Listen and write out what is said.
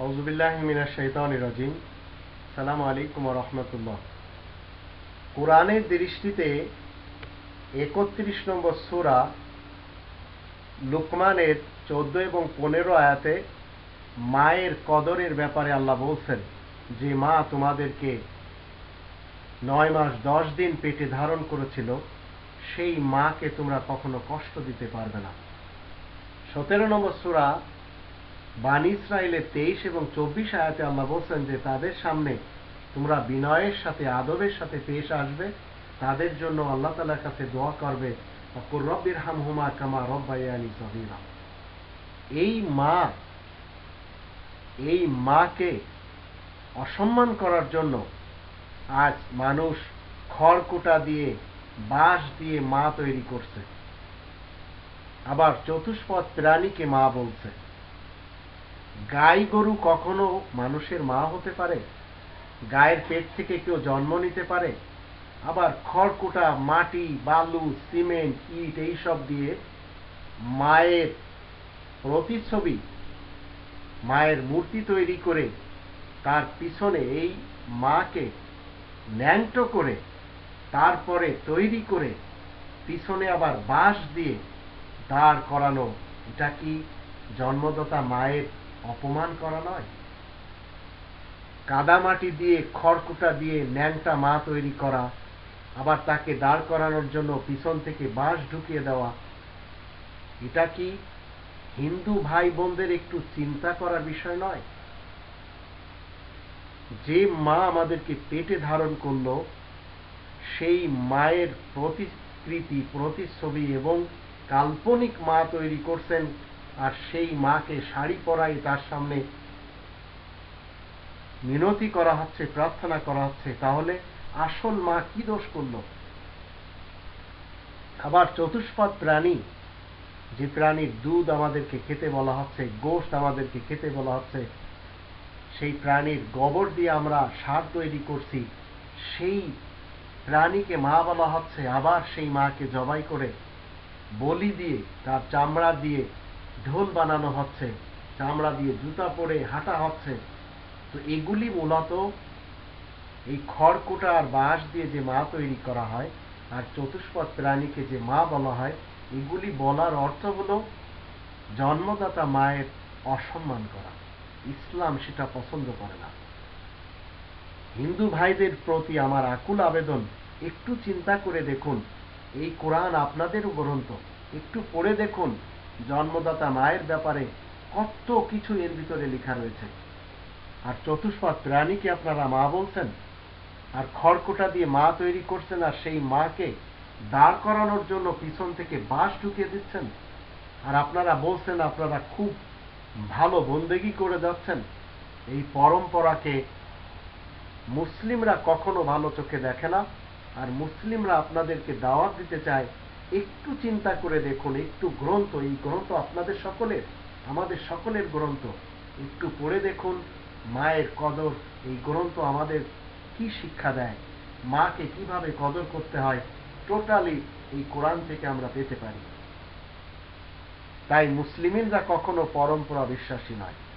রাজিম। সালাম আলাইকুম রহমতুল্লাহ। কোরআনের দৃষ্টিতে একত্রিশ নম্বর সুরা লুকমানের চোদ্দ এবং পনেরো আয়াতে মায়ের কদরের ব্যাপারে আল্লাহ বলছেন, যে মা তোমাদেরকে নয় মাস দশ দিন পেটে ধারণ করেছিল, সেই মাকে তোমরা কখনো কষ্ট দিতে পারবে না। সতেরো নম্বর সুরা বান ইসরায়েলের তেইশ এবং চব্বিশ আয়াতে আল্লাহ বলছেন যে তাদের সামনে তোমরা বিনয়ের সাথে, আদবের সাথে পেশ আসবে। তাদের জন্য আল্লাহ তালার কাছে দোয়া করবে রব্বির কামা এই মা, এই মাকে অসম্মান করার জন্য আজ মানুষ খড়কুটা দিয়ে, বাঁশ দিয়ে মা তৈরি করছে। আবার চতুষ্পদ প্রাণীকে মা বলছে। গাই গরু কখনো মানুষের মা হতে পারে? গায়ের পেট থেকে কেউ জন্ম নিতে পারে? আবার খড়কুটা, মাটি, বালু, সিমেন্ট, ইট এইসব দিয়ে মায়ের প্রতিচ্ছবি, মায়ের মূর্তি তৈরি করে তার পিছনে এই মাকে ন্যাংট করে, তারপরে তৈরি করে পিছনে আবার বাঁশ দিয়ে দাঁড় করানো। এটা কি জন্মদাতা মায়ের অপমান করা নয়। কাদামাটি দিয়ে, খড়কুটা দিয়ে ন্যাংটা মা তৈরি করা, আবার তাকে দাঁড় করানোর জন্য পিছন থেকে বাঁশ ঢুকিয়ে দেওয়া, এটা কি হিন্দু ভাই বোনদের একটু চিন্তা করার বিষয় নয়? যে মা আমাদেরকে পেটে ধারণ করল, সেই মায়ের প্রতিকৃতি, প্রতিচ্ছবি এবং কাল্পনিক মা তৈরি করছেন আর সেই মাকে শাড়ি পরাই তার সামনে মিনতি করা হচ্ছে, প্রার্থনা করা হচ্ছে, তাহলে আসল মা কি দোষ করল? আবার চতুষ্পদ প্রাণী, যে প্রাণীর দুধ আমাদেরকে খেতে বলা হচ্ছে গোষ্ঠ আমাদেরকে খেতে বলা হচ্ছে, সেই প্রাণীর গোবর দিয়ে আমরা সার তৈরি করছি, সেই প্রাণীকে মা বলা হচ্ছে, আবার সেই মাকে জবাই করে বলি দিয়ে, তার চামড়া দিয়ে ঢোল বানানো হচ্ছে, চামড়া দিয়ে জুতা পরে হাঁটা হচ্ছে। তো এগুলি মূলত এই খড়কুটা আর বাঁশ দিয়ে যে মা তৈরি করা হয়, আর চতুষ্পদ প্রাণীকে যে মা বলা হয়, এগুলি বলার অর্থ হল জন্মদাতা মায়ের অসম্মান করা। ইসলাম সেটা পছন্দ করে না। হিন্দু ভাইদের প্রতি আমার আকুল আবেদন, একটু চিন্তা করে দেখুন, এই কোরআন আপনাদেরও গ্রন্থ, একটু পড়ে দেখুন জন্মদাতা মায়ের ব্যাপারে কত কিছু এর ভিতরে লেখা রয়েছে। আর চতুষ্পদ প্রাণীকে আপনারা মা বলছেন? আর খড়কুটা দিয়ে মা তৈরি করছেন আর সেই মাকে দাঁড় করানোর জন্য পিছন থেকে বাঁশ ঢুকিয়ে দিচ্ছেন? আর আপনারা বলছেন আপনারা খুব ভালো বন্দেগি করে যাচ্ছেন। এই পরম্পরাকে মুসলিমরা কখনো ভালো চোখে দেখে না। আর মুসলিমরা আপনাদেরকে দাওয়াত দিতে চায় একটু চিন্তা করে দেখুন, একটু গ্রন্থ, এই গ্রন্থ আপনাদের সকলের, আমাদের সকলের গ্রন্থ। একটু পড়ে দেখুন, মায়ের কদর, এই গ্রন্থ আমাদের কি শিক্ষা দেয়? মাকে কীভাবে কদর করতে হয়? টোটালি এই কোরআন থেকে আমরা পেতে পারি। তাই মুসলিমিনরা কখনো পরম্পরা বিশ্বাসী নয়।